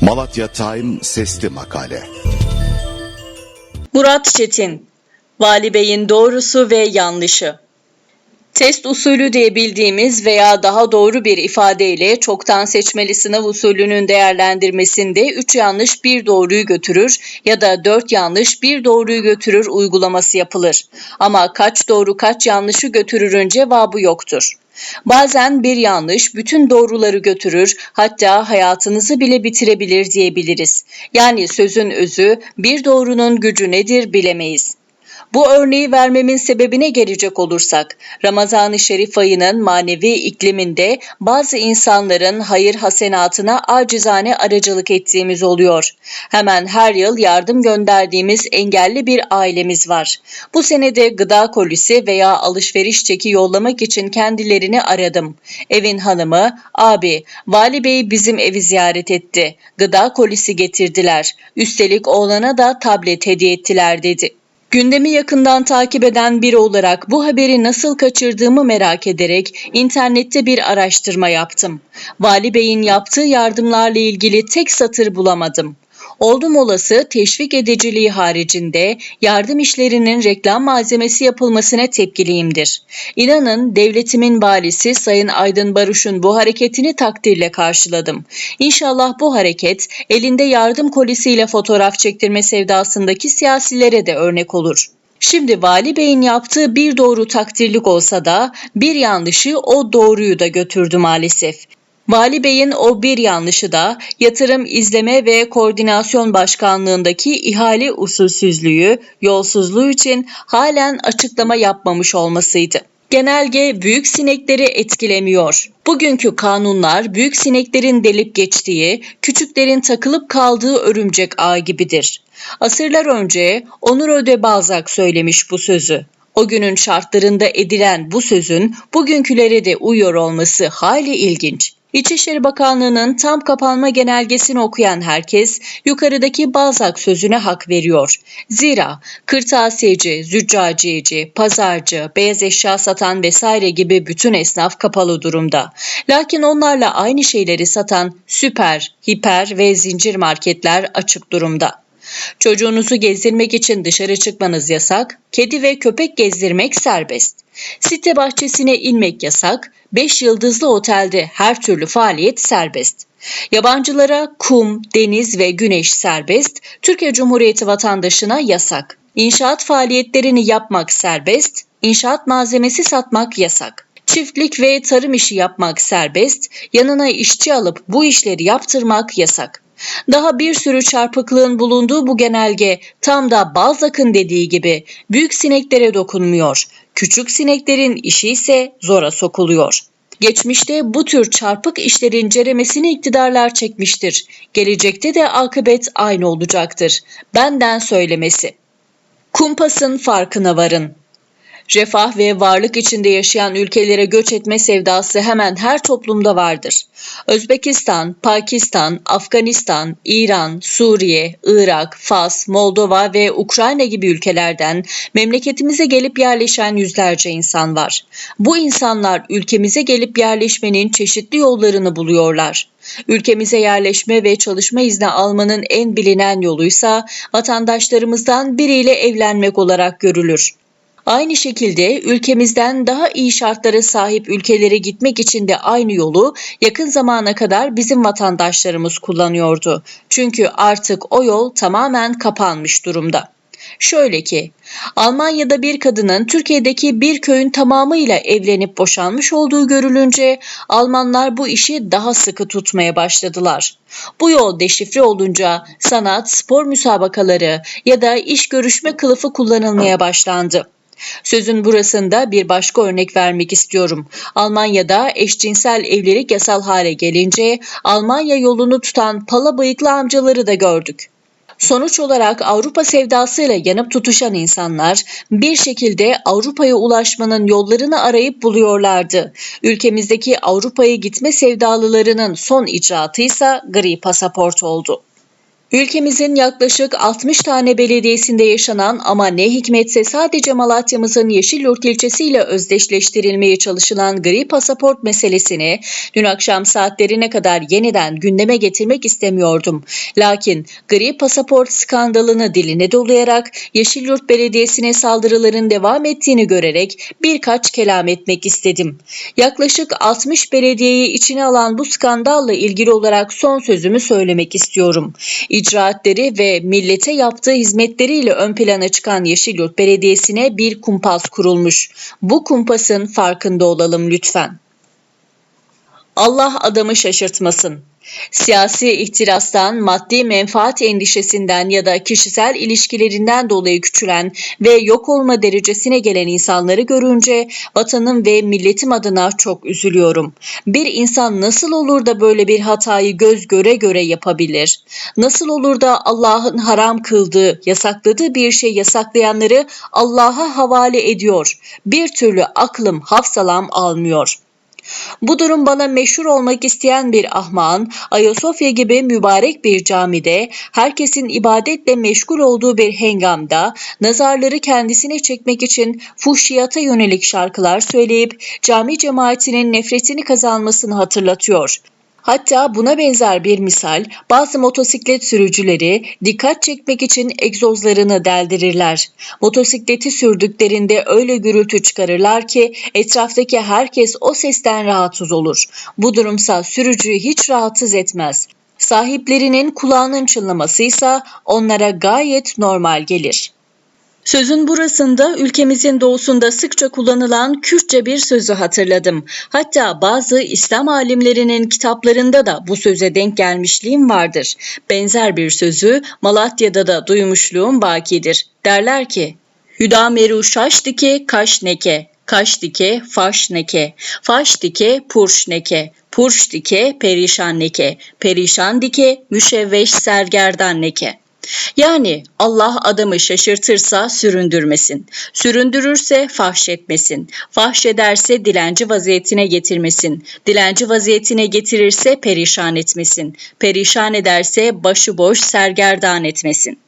Malatya Time Sesli Makale Murat Çetin Vali Bey'in doğrusu ve yanlışı Test usulü diye bildiğimiz veya daha doğru bir ifadeyle çoktan seçmeli sınav usulünün değerlendirmesinde 3 yanlış 1 doğruyu götürür ya da 4 yanlış 1 doğruyu götürür uygulaması yapılır. Ama kaç doğru kaç yanlışı götürürün cevabı yoktur. Bazen bir yanlış bütün doğruları götürür, hatta hayatınızı bile bitirebilir diyebiliriz. Yani sözün özü bir doğrunun gücü nedir bilemeyiz. Bu örneği vermemin sebebine gelecek olursak, Ramazan-ı Şerif ayının manevi ikliminde bazı insanların hayır hasenatına acizane aracılık ettiğimiz oluyor. Hemen her yıl yardım gönderdiğimiz engelli bir ailemiz var. Bu senede gıda kolisi veya alışveriş çeki yollamak için kendilerini aradım. Evin hanımı, abi, vali bey bizim evi ziyaret etti. Gıda kolisi getirdiler. Üstelik oğlana da tablet hediye ettiler dedi. Gündemi yakından takip eden biri olarak bu haberi nasıl kaçırdığımı merak ederek internette bir araştırma yaptım. Vali Bey'in yaptığı yardımlarla ilgili tek satır bulamadım. Oldum olası teşvik ediciliği haricinde yardım işlerinin reklam malzemesi yapılmasına tepkiliyimdir. İnanın devletimin valisi Sayın Aydın Baruş'un bu hareketini takdirle karşıladım. İnşallah bu hareket elinde yardım kolisiyle fotoğraf çektirme sevdasındaki siyasilere de örnek olur. Şimdi Vali Bey'in yaptığı bir doğru takdirlik olsa da bir yanlışı o doğruyu da götürdü maalesef. Vali Bey'in o bir yanlışı da Yatırım İzleme ve Koordinasyon Başkanlığındaki ihale usulsüzlüğü, yolsuzluğu için halen açıklama yapmamış olmasıydı. Genelge büyük sinekleri etkilemiyor. Bugünkü kanunlar büyük sineklerin delip geçtiği, küçüklerin takılıp kaldığı örümcek ağ gibidir. Asırlar önce Onur Öde Balzac söylemiş bu sözü. O günün şartlarında edilen bu sözün bugünkülere de uyuyor olması hali ilginç. İçişleri Bakanlığı'nın tam kapanma genelgesini okuyan herkes yukarıdaki Balzak sözüne hak veriyor. Zira kırtasiyeci, züccaciyeci, pazarcı, beyaz eşya satan vesaire gibi bütün esnaf kapalı durumda. Lakin onlarla aynı şeyleri satan süper, hiper ve zincir marketler açık durumda. Çocuğunuzu gezdirmek için dışarı çıkmanız yasak, kedi ve köpek gezdirmek serbest. Site bahçesine inmek yasak, 5 yıldızlı otelde her türlü faaliyet serbest. Yabancılara kum, deniz ve güneş serbest, Türkiye Cumhuriyeti vatandaşına yasak. İnşaat faaliyetlerini yapmak serbest, inşaat malzemesi satmak yasak. Çiftlik ve tarım işi yapmak serbest, yanına işçi alıp bu işleri yaptırmak yasak. Daha bir sürü çarpıklığın bulunduğu bu genelge tam da Balzac'ın dediği gibi büyük sineklere dokunmuyor. Küçük sineklerin işi ise zora sokuluyor. Geçmişte bu tür çarpık işlerin ceremesini iktidarlar çekmiştir. Gelecekte de akıbet aynı olacaktır. Benden söylemesi. Kumpasın farkına varın refah ve varlık içinde yaşayan ülkelere göç etme sevdası hemen her toplumda vardır. Özbekistan, Pakistan, Afganistan, İran, Suriye, Irak, Fas, Moldova ve Ukrayna gibi ülkelerden memleketimize gelip yerleşen yüzlerce insan var. Bu insanlar ülkemize gelip yerleşmenin çeşitli yollarını buluyorlar. Ülkemize yerleşme ve çalışma izni almanın en bilinen yoluysa vatandaşlarımızdan biriyle evlenmek olarak görülür. Aynı şekilde ülkemizden daha iyi şartlara sahip ülkelere gitmek için de aynı yolu yakın zamana kadar bizim vatandaşlarımız kullanıyordu. Çünkü artık o yol tamamen kapanmış durumda. Şöyle ki, Almanya'da bir kadının Türkiye'deki bir köyün tamamıyla evlenip boşanmış olduğu görülünce Almanlar bu işi daha sıkı tutmaya başladılar. Bu yol deşifre olunca sanat, spor müsabakaları ya da iş görüşme kılıfı kullanılmaya başlandı. Sözün burasında bir başka örnek vermek istiyorum. Almanya'da eşcinsel evlilik yasal hale gelince Almanya yolunu tutan pala bıyıklı amcaları da gördük. Sonuç olarak Avrupa sevdasıyla yanıp tutuşan insanlar bir şekilde Avrupa'ya ulaşmanın yollarını arayıp buluyorlardı. Ülkemizdeki Avrupa'ya gitme sevdalılarının son icraatı ise gri pasaport oldu. Ülkemizin yaklaşık 60 tane belediyesinde yaşanan ama ne hikmetse sadece Malatya'mızın Yeşilyurt ilçesiyle özdeşleştirilmeye çalışılan gri pasaport meselesini dün akşam saatlerine kadar yeniden gündeme getirmek istemiyordum. Lakin gri pasaport skandalını diline dolayarak Yeşilyurt Belediyesi'ne saldırıların devam ettiğini görerek birkaç kelam etmek istedim. Yaklaşık 60 belediyeyi içine alan bu skandalla ilgili olarak son sözümü söylemek istiyorum icraatleri ve millete yaptığı hizmetleriyle ön plana çıkan Yeşilyurt Belediyesi'ne bir kumpas kurulmuş. Bu kumpasın farkında olalım lütfen. Allah adamı şaşırtmasın. Siyasi ihtirastan, maddi menfaat endişesinden ya da kişisel ilişkilerinden dolayı küçülen ve yok olma derecesine gelen insanları görünce vatanım ve milletim adına çok üzülüyorum. Bir insan nasıl olur da böyle bir hatayı göz göre göre yapabilir? Nasıl olur da Allah'ın haram kıldığı, yasakladığı bir şey yasaklayanları Allah'a havale ediyor? Bir türlü aklım hafsalam almıyor.'' Bu durum bana meşhur olmak isteyen bir ahmağın Ayasofya gibi mübarek bir camide herkesin ibadetle meşgul olduğu bir hengamda nazarları kendisine çekmek için fuhşiyata yönelik şarkılar söyleyip cami cemaatinin nefretini kazanmasını hatırlatıyor. Hatta buna benzer bir misal bazı motosiklet sürücüleri dikkat çekmek için egzozlarını deldirirler. Motosikleti sürdüklerinde öyle gürültü çıkarırlar ki etraftaki herkes o sesten rahatsız olur. Bu durumsa sürücüyü hiç rahatsız etmez. Sahiplerinin kulağının çınlaması ise onlara gayet normal gelir. Sözün burasında ülkemizin doğusunda sıkça kullanılan Kürtçe bir sözü hatırladım. Hatta bazı İslam alimlerinin kitaplarında da bu söze denk gelmişliğim vardır. Benzer bir sözü Malatya'da da duymuşluğum bakidir. Derler ki, Hüdameru şaşdike kaşneke, kaşdike faşneke, faşdike purşneke, purşdike perişanneke, perişandike müşevveş sergerdan neke. Yani Allah adamı şaşırtırsa süründürmesin. Süründürürse fahşetmesin. Fahşederse dilenci vaziyetine getirmesin. Dilenci vaziyetine getirirse perişan etmesin. Perişan ederse başıboş sergerdan etmesin.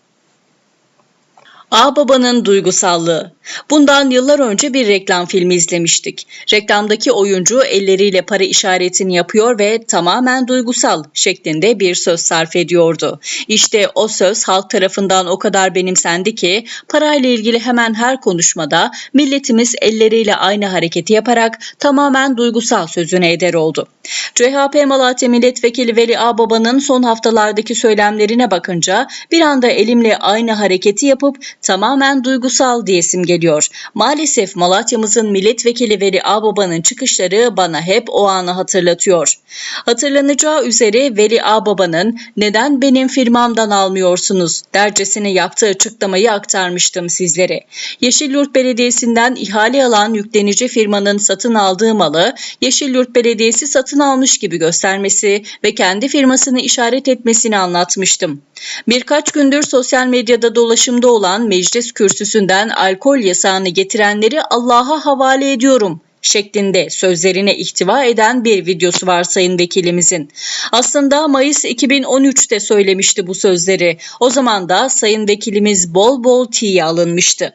Ağbaba'nın duygusallığı. Bundan yıllar önce bir reklam filmi izlemiştik. Reklamdaki oyuncu elleriyle para işaretini yapıyor ve tamamen duygusal şeklinde bir söz sarf ediyordu. İşte o söz halk tarafından o kadar benimsendi ki parayla ilgili hemen her konuşmada milletimiz elleriyle aynı hareketi yaparak tamamen duygusal sözüne eder oldu. CHP Malatya Milletvekili Veli Ağbaba'nın son haftalardaki söylemlerine bakınca bir anda elimle aynı hareketi yapıp tamamen duygusal diyesim geliyor. Maalesef Malatya'mızın milletvekili Veli Ağbaba'nın çıkışları bana hep o anı hatırlatıyor. Hatırlanacağı üzere Veli Ağbaba'nın neden benim firmamdan almıyorsunuz dercesine yaptığı açıklamayı aktarmıştım sizlere. Yeşilyurt Belediyesi'nden ihale alan yüklenici firmanın satın aldığı malı Yeşilyurt Belediyesi satın almış gibi göstermesi ve kendi firmasını işaret etmesini anlatmıştım. Birkaç gündür sosyal medyada dolaşımda olan meclis kürsüsünden alkol yasağını getirenleri Allah'a havale ediyorum şeklinde sözlerine ihtiva eden bir videosu var Sayın Vekilimizin. Aslında Mayıs 2013'te söylemişti bu sözleri. O zaman da Sayın Vekilimiz bol bol tiye alınmıştı.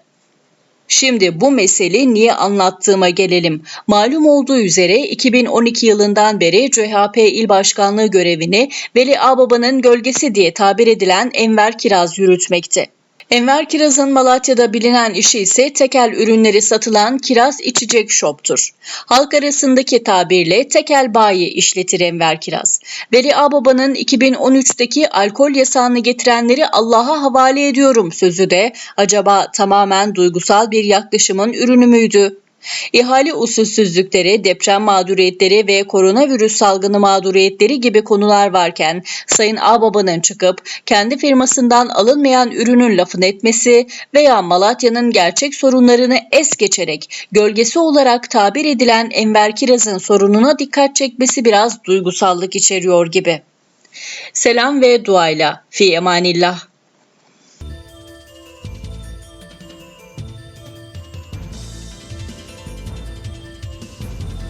Şimdi bu mesele niye anlattığıma gelelim. Malum olduğu üzere 2012 yılından beri CHP il başkanlığı görevini Veli Ağbaba'nın gölgesi diye tabir edilen Enver Kiraz yürütmekte. Enver Kiraz'ın Malatya'da bilinen işi ise tekel ürünleri satılan Kiraz İçecek Shop'tur. Halk arasındaki tabirle tekel bayi işletir Enver Kiraz. Veli Ağbaba'nın 2013'teki alkol yasağını getirenleri Allah'a havale ediyorum sözü de acaba tamamen duygusal bir yaklaşımın ürünü müydü? İhale usulsüzlükleri, deprem mağduriyetleri ve koronavirüs salgını mağduriyetleri gibi konular varken Sayın Ağbaba'nın çıkıp kendi firmasından alınmayan ürünün lafını etmesi veya Malatya'nın gerçek sorunlarını es geçerek gölgesi olarak tabir edilen Enver Kiraz'ın sorununa dikkat çekmesi biraz duygusallık içeriyor gibi. Selam ve duayla fi emanillah.